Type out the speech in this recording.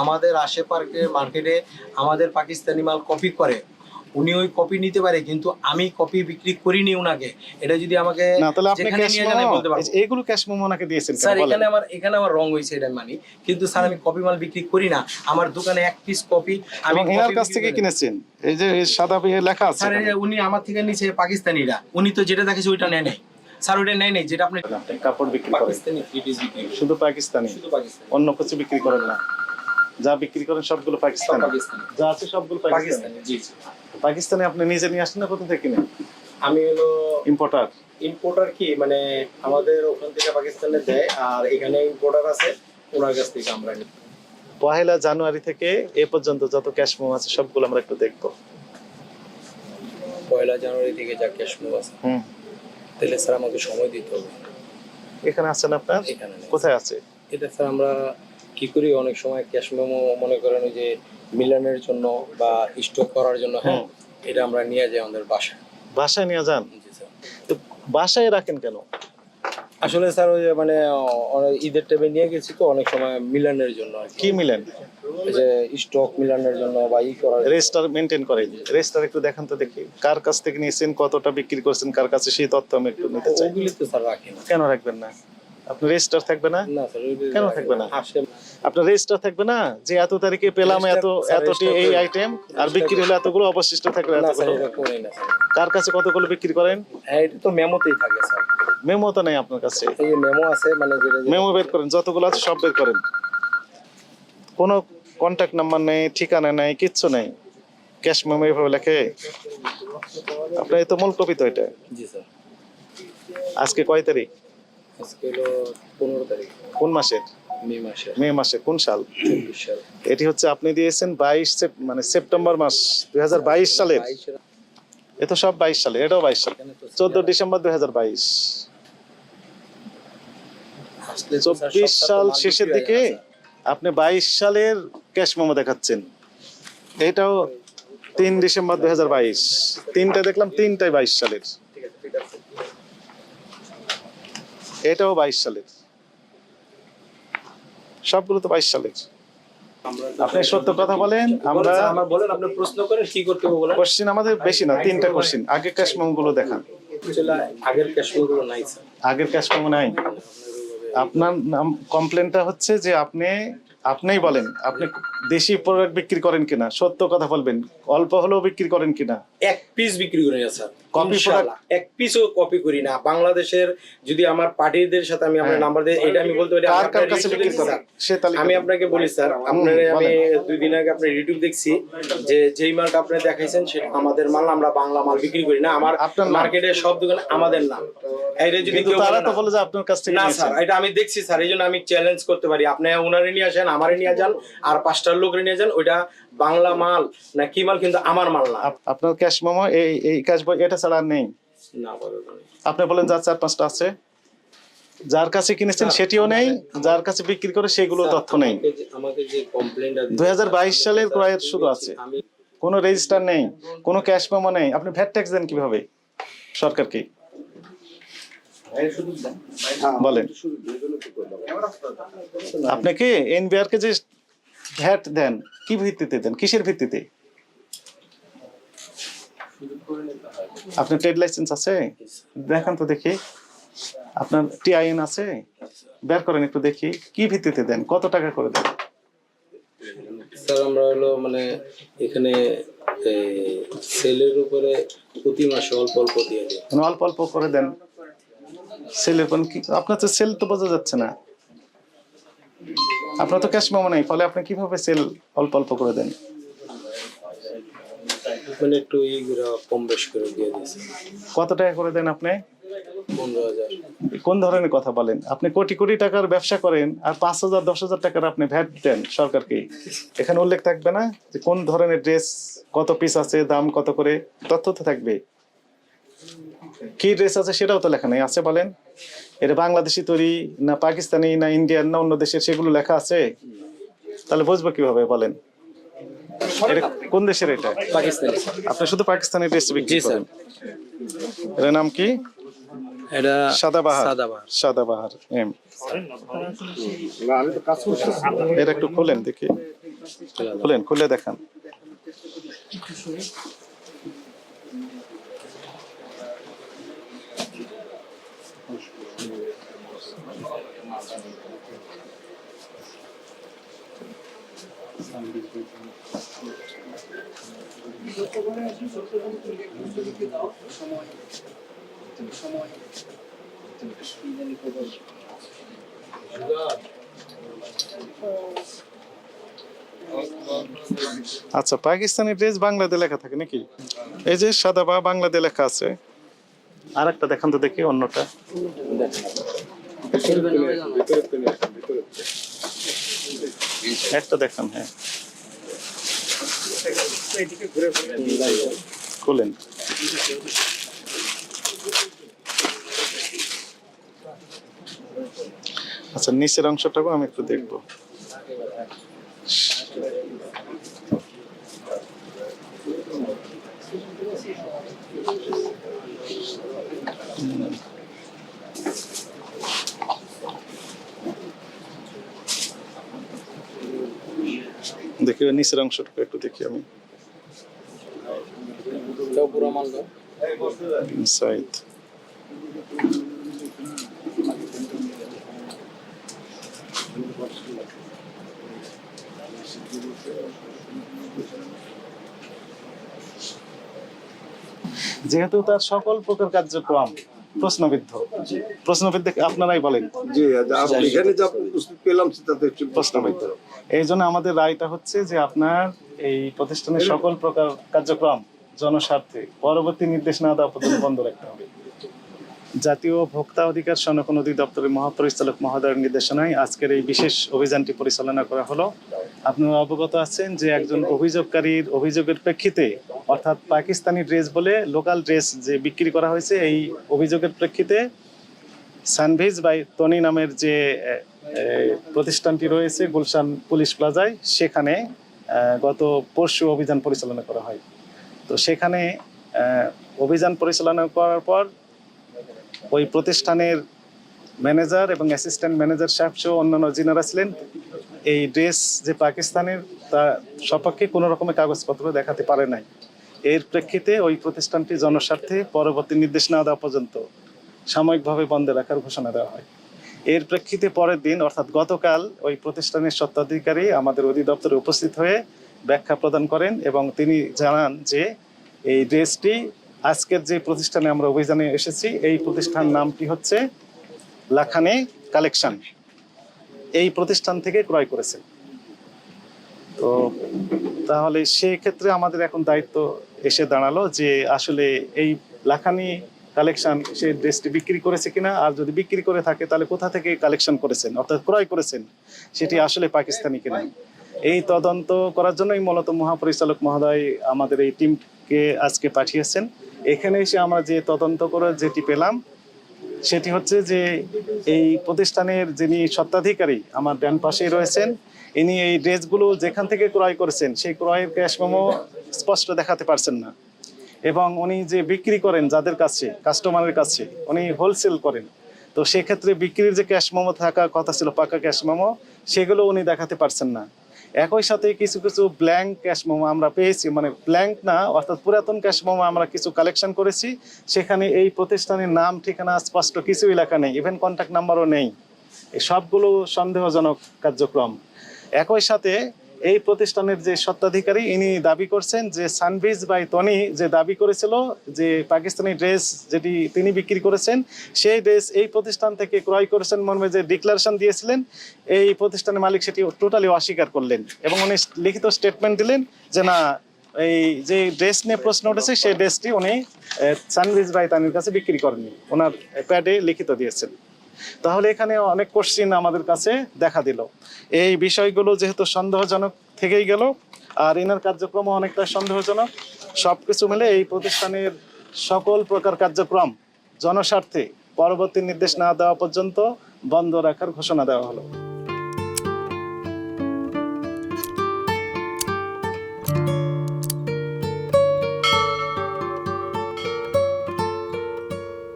আমাদের আশেপাশে মার্কেটে আমাদের পাকিস্তানি মাল কপি করে উনি ওই কপি নিতে পারে কিন্তু আমি কপি বিক্রি করিনি ওনাকে এটা যদি আমাকে না তাহলে আপনি ক্যাশ মেমো ওনাকে দিয়েছেন স্যার এখানে আমার এখানে আমার রং হয়েছে এটা মানি। কিন্তু স্যার আমি কপি মাল বিক্রি করি না। আমার দোকানে এক পিস কপি আমি এনার কাছ থেকে কিনেছেন? এই যে সাদা ইয়ে লেখা আছে স্যার উনি আমার থেকে নিচে পাকিস্তানিরা। উনি তো যেটা দেখেছে ওইটা নেয় নাই। স্যার ওইটা নেয় নাই যেটা আপনি আপনি কাপড় বিক্রি করেন। পাকিস্তানি বিক্রি শুধু পাকিস্তানি? শুধু পাকিস্তানি। অন্য কিছু বিক্রি করেন না। যা বিক্রি করেন সবগুলো সব পাকিস্তানি। যা আছে সবগুলো পাকিস্তানি। জি জি। পাকিস্তানি আপনি নিজে নিয়ে আসেন না কোথা থেকে কিনেন? আমি হলো ইম্পোর্টার ইম্পোর্টার কি? মানে আমাদের ওখান থেকে পাকিস্তানে দেয় আর এখানে ইম্পোর্টার আছে ওনার কাছ থেকে আমরা নিই। পহেলা জানুয়ারি থেকে এ পর্যন্ত যত ক্যাশ মেমো আছে সবগুলো আমরা একটু দেখব। পয়লা জানুয়ারি থেকে যা ক্যাশ মুভ আছে হুম। তাহলে স্যার আমাকে সময় দিতে হবে। এখানে আছেন আপনার? এখানে কোথায় আছে? এটা স্যার আমরা কি করি? অনেক সময় ক্যাশ মেমো মনে করেন ওই যে মিলানের জন্য বা স্টক করার জন্য হ্যাঁ এটা আমরা নিয়ে যাই আমাদের বাসায়। বাসায় নিয়ে যান? তো বাসায় রাখেন কেন? আসলে স্যার ওই মানে ঈদের টাইমে নিয়ে গেছি তো অনেক সময় মিলানের জন্য কি। মিলেন? যে স্টক মিলানের জন্য বা ই করার। রেজিস্টার মেনটেন করেন রেজিস্টার একটু দেখান তো দেখি কার কাছ থেকে নিয়েছেন কতটা বিক্রি করছেন কার কাছে সেই তথ্য আমি একটু নিতে চাই। ওগুলি তো স্যার রাখেন কেন রাখবেন না? আপনার রেজিস্টার থাকবে না? না স্যার কেন থাকবে না? আপনার রেজিস্টার থাকবে না? যে এত তারিখে পেলাম এত এতটি এই আইটেম আর বিক্রি হলে এতগুলো অবশিষ্ট থাকলে এতগুলো। করি কাছে কতগুলো বিক্রি করেন? হ্যাঁ এটা তো মেমোতেই থাকে স্যার মেমো তো নেই আপনার কাছে। এই মেমো আছে মানে মেমো বের করেন যতগুলো আছে সব বের করেন। কোনো কন্ট্যাক্ট নাম্বার নেই ঠিকানা নেই কিচ্ছু নেই। ক্যাশ মেমো এইভাবে লেখে। আপনার এই তো মূল কপি তো এটা। জি স্যার আজকে কয় তারিখ? আজকে হলো পনেরো তারিখ। কোন মাসের? মে মাসের। মে মাসে কোন সাল? চব্বিশ সাল। এটি হচ্ছে আপনি দিয়েছেন বাইশ মানে সেপ্টেম্বর মাস দুই হাজার বাইশ সালের। এ তো সব বাইশ সালে এটাও বাইশ সাল। চোদ্দ ডিসেম্বর দুই হাজার বাইশ। আসলে তো স্যার চব্বিশ সাল শেষের দিকে আপনি বাইশ সালের ক্যাশ মেমো দেখাচ্ছেন। এটাও তিন ডিসেম্বর দুই হাজার বাইশ। তিনটা দেখলাম তিনটাই বাইশ সালের। এটাও বাইশ সালের। সবগুলো তো বাইশ সালের। আপনি সত্য কথা বলেন আমরা স্যার, বলেন আপনি প্রশ্ন করেন কি করতে বলেন। কোশ্চিন আমাদের বেশি না তিনটা কোশ্চিন আগে ক্যাশ মেমো গুলো দেখান। আগের ক্যাশফ্লো গুলো নাই আগের নাই। আপনার নাম কমপ্লেনটা হচ্ছে যে আপনি আপনিই বলেন আপনি দেশি প্রোডাক্ট বিক্রি করেন কিনা? সত্য কথা বলবেন। অল্প হলেও বিক্রি করেন কিনা? এক পিস বিক্রি করি না স্যার ইনশাআল্লাহ। এক পিসও কপি করি না। বাংলাদেশের যদি আমার পার্টিদের সাথে আমি আমার। নাম্বার দিই এটা আমি বলতে পারি কার কার কাছে বিক্রি করেন? স্যার। সে তালিকা আমি আপনাকে বলি স্যার আপনার আমি দুই দিন আগে আপনার ইউটিউব দেখছি যে যেই মালটা আপনি দেখাইছেন সেটা আমাদের মাল আমরা বাংলা মাল বিক্রি করি না। আমার নাম? সব দোকান আমাদের নাম। এটা যদি তারা তো না- বলে যে আপনার কাছ থেকে না স্যার এটা আমি দেখছি স্যার এই জন্য আমি চ্যালেঞ্জ করতে পারি। আপনি ওনারে নিয়ে আসেন আমারে নিয়ে যান আর পাঁচটার লোকরে নিয়ে যান ওইটা বাংলা মাল না কি মাল কিন্তু আমার মাল না। আপনার ক্যাশ মেমো এই এই ক্যাশ বই এটা ছাড়া নেই। না আপনি বলেন যার চার পাঁচটা আছে। যার কাছে কিনেছেন সেটিও নেই যার কাছে বিক্রি করে সেগুলো তথ্য নেই। যে- যে কমপ্লেনটা 2022 সালের ক্রয়ের শুধু আছে। কোনো রেজিস্টার নেই কোনো ক্যাশ মেমো নেই। আপনি ভ্যাট ট্যাক্স দেন কীভাবে? সরকারকে। বলেন। আপনি কি এনবিআর কে যে ভ্যাট দেন কি ভিত্তিতে দেন? কিসের ভিত্তিতে? আপনার ট্রেড লাইসেন্স আছে? দেখান তো দেখি। আপনার টিআইএন আছে? বের করেন একটু দেখি। কি ভিত্তিতে দেন? কত টাকা করে দেন? স্যার আমরা হলো মানে এখানে সেলের উপরে প্রতি মাসে অল্প অল্প দিয়ে দিই। মানে অল্প অল্প করে দেন। সেলের আপনার তো সেল তো বোঝা যাচ্ছে না। আপনার তো ক্যাশ মেমো নেই ফলে আপনি কীভাবে সেল অল্প অল্প করে দেন? মানে একটু ইগুলো কম বেশ করে দিয়ে দিয়েছি। কত টাকা করে দেন আপনি? কোন ধরনের কথা বলেন? আপনি কোটি কোটি টাকার ব্যবসা করেন আর পাঁচ হাজার দশ হাজার টাকার আপনি ভ্যাট দেন সরকারকে। এখানে উল্লেখ থাকবে না যে কোন ধরনের ড্রেস কত পিস আছে দাম কত করে তথ্য তো থাকবে। কি ড্রেস আছে সেটাও তো লেখা নেই। আছে বলেন এটা বাংলাদেশি তৈরি না পাকিস্তানি না ইন্ডিয়ান না অন্য দেশের সেগুলো লেখা আছে? তাহলে বুঝব কীভাবে বলেন? এটা কোন দেশের এটা? পাকিস্তানি। আপনি শুধু পাকিস্তানি ড্রেস বিক্রি করেন। এর নাম কি? এটা সাদাবাহার সাদাবাহার সাদাবাহার এম। এটা একটু খোলেন দেখি। খুলেন খুলে দেখান। আচ্ছা পাকিস্তানি ড্রেস বাংলাতে লেখা থাকে নাকি? এই যে সাদা বা বাংলাতে লেখা আছে। আর একটা দেখান তো দেখি, অন্যটা। একটা দেখান হ্যাঁ। খুলেন। আচ্ছা নিচের অংশটাকে আমি একটু দেখব। দেখি নিচের অংশটুকু একটু দেখি আমি। ইনসাইড যেহেতু তার সকল প্রকার কার্যক্রম প্রশ্নবিদ্ধ। প্রশ্নবিদ্ধ আপনারাই বলেন। জি আপনি এখানে যা পেলাম প্রশ্নবিদ্ধ। এই জন্য আমাদের রায়টা হচ্ছে যে আপনার এই প্রতিষ্ঠানের সকল প্রকার কার্যক্রম জনস্বার্থে পরবর্তী নির্দেশ না দেওয়া পর্যন্ত বন্ধ রাখতে হবে। জাতীয় ভোক্তা অধিকার সংরক্ষণ অধিদপ্তরের মহাপরিচালক মহোদয়ের নির্দেশনায় আজকের এই বিশেষ অভিযানটি পরিচালনা করা হলো। আপনারা অবগত আছেন যে একজন অভিযোগকারীর অভিযোগের প্রেক্ষিতে, অর্থাৎ পাকিস্তানি ড্রেস বলে লোকাল ড্রেস যে বিক্রি করা হয়েছে, এই অভিযোগের প্রেক্ষিতে সানভিজ বাই তনি নামের যে প্রতিষ্ঠানটি রয়েছে, গুলশান পুলিশ প্লাজায়, সেখানে গত পরশু অভিযান পরিচালনা করা হয়। তো সেখানে অভিযান পরিচালনা করার পর ওই প্রতিষ্ঠানের ম্যানেজার এবং অ্যাসিস্ট্যান্ট ম্যানেজার সাহেব সহ অন্যান্য যিনারা ছিলেন, এই ড্রেস যে পাকিস্তানের, তা সপক্ষে কোনো রকমের কাগজপত্র দেখাতে পারে নাই। এর প্রেক্ষিতে ওই প্রতিষ্ঠানটি জনস্বার্থে পরবর্তী নির্দেশ না দেওয়া পর্যন্ত সাময়িকভাবে বন্ধ রাখার ঘোষণা দেওয়া হয়। এর প্রেক্ষিতে পরের দিন, অর্থাৎ গতকাল, ওই প্রতিষ্ঠানের স্বত্বাধিকারী আমাদের অধিদপ্তরে উপস্থিত হয়ে ব্যাখ্যা প্রদান করেন এবং তিনি জানান যে, এই ড্রেসটি আজকের যে প্রতিষ্ঠানে আমরা অভিযানে এসেছি, এই প্রতিষ্ঠান নামটি হচ্ছে লাখানে কালেকশন। এই প্রতিষ্ঠান থেকে ক্রয় করেছে তো তাহলে সেই ক্ষেত্রে আমাদের এখন দায়িত্ব এসে দাঁড়াল যে আসলে এই লাখানি কালেকশন, সে ড্রেসটি বিক্রি করেছে কিনা? আর যদি বিক্রি করে থাকে, তাহলে কোথা থেকে কালেকশন করেছেন? অর্থাৎ ক্রয় করেছেন? সেটি আসলে পাকিস্তানি কিনা? এই তদন্ত করার জন্যই মূলত মহাপরিচালক মহোদয় আমাদের এই টিমকে আজকে পাঠিয়েছেন। এখানে এসে আমরা যে তদন্ত করে যেটি পেলাম, সেটি হচ্ছে যে এই প্রতিষ্ঠানের যিনি স্বত্বাধিকারী আমার ডান পাশেই রয়েছেন, ইনি এই ড্রেসগুলো যেখান থেকে ক্রয় করেছেন, সেই ক্রয়ের ক্যাশ মেমো স্পষ্ট দেখাতে পারছেন না। এবং উনি যে বিক্রি করেন যাদের কাছে, কাস্টমারের কাছে, উনি হোলসেল করেন। তো সেক্ষেত্রে বিক্রির যে ক্যাশ মেমো থাকা কথা ছিল, পাকা ক্যাশ মেমো, সেগুলো উনি দেখাতে পারছেন না। একই সাথে কিছু কিছু ব্ল্যাঙ্ক ক্যাশ মোমো আমরা পেয়েছি মানে ব্ল্যাঙ্ক না, অর্থাৎ পুরাতন ক্যাশ মোমো আমরা কিছু কালেকশন করেছি। সেখানে এই প্রতিষ্ঠানের নাম, ঠিকানা স্পষ্ট কিছুই এলাকা নেই ইভেন কন্ট্যাক্ট নাম্বারও নেই। সবগুলো সন্দেহজনক কার্যক্রম। একই সাথে এই প্রতিষ্ঠানের যে স্বত্বাধিকারী, ইনি দাবি করছেন যে সানভিজ বাই তনি যে দাবি করেছিল যে পাকিস্তানি ড্রেস যেটি তিনি বিক্রি করেছেন, সেই ড্রেস এই প্রতিষ্ঠান থেকে ক্রয় করেছেন মর্মে যে ডিক্লারেশন দিয়েছিলেন, এই প্রতিষ্ঠানের মালিক সেটি টোটালি অস্বীকার করলেন এবং উনি লিখিত স্টেটমেন্ট দিলেন যে না, এই যে ড্রেস নিয়ে প্রশ্ন উঠেছে, সেই ড্রেসটি উনি সানভিজ বাই তানির কাছে বিক্রি করেননি। ওনার প্যাডে লিখিত দিয়েছেন। তাহলে এখানে অনেক কোশ্চিন আমাদের কাছে দেখা দিল। এই বিষয়গুলো যেহেতু সন্দেহজনক থেকেই গেল, আর এনার কার্যক্রম অনেকটা সন্দেহজনক, সবকিছু মিলে এই প্রতিষ্ঠানের সকল প্রকার কার্যক্রম জনস্বার্থে পরবর্তী নির্দেশ না দেওয়া পর্যন্ত বন্ধ রাখার ঘোষণা দেওয়া হলো।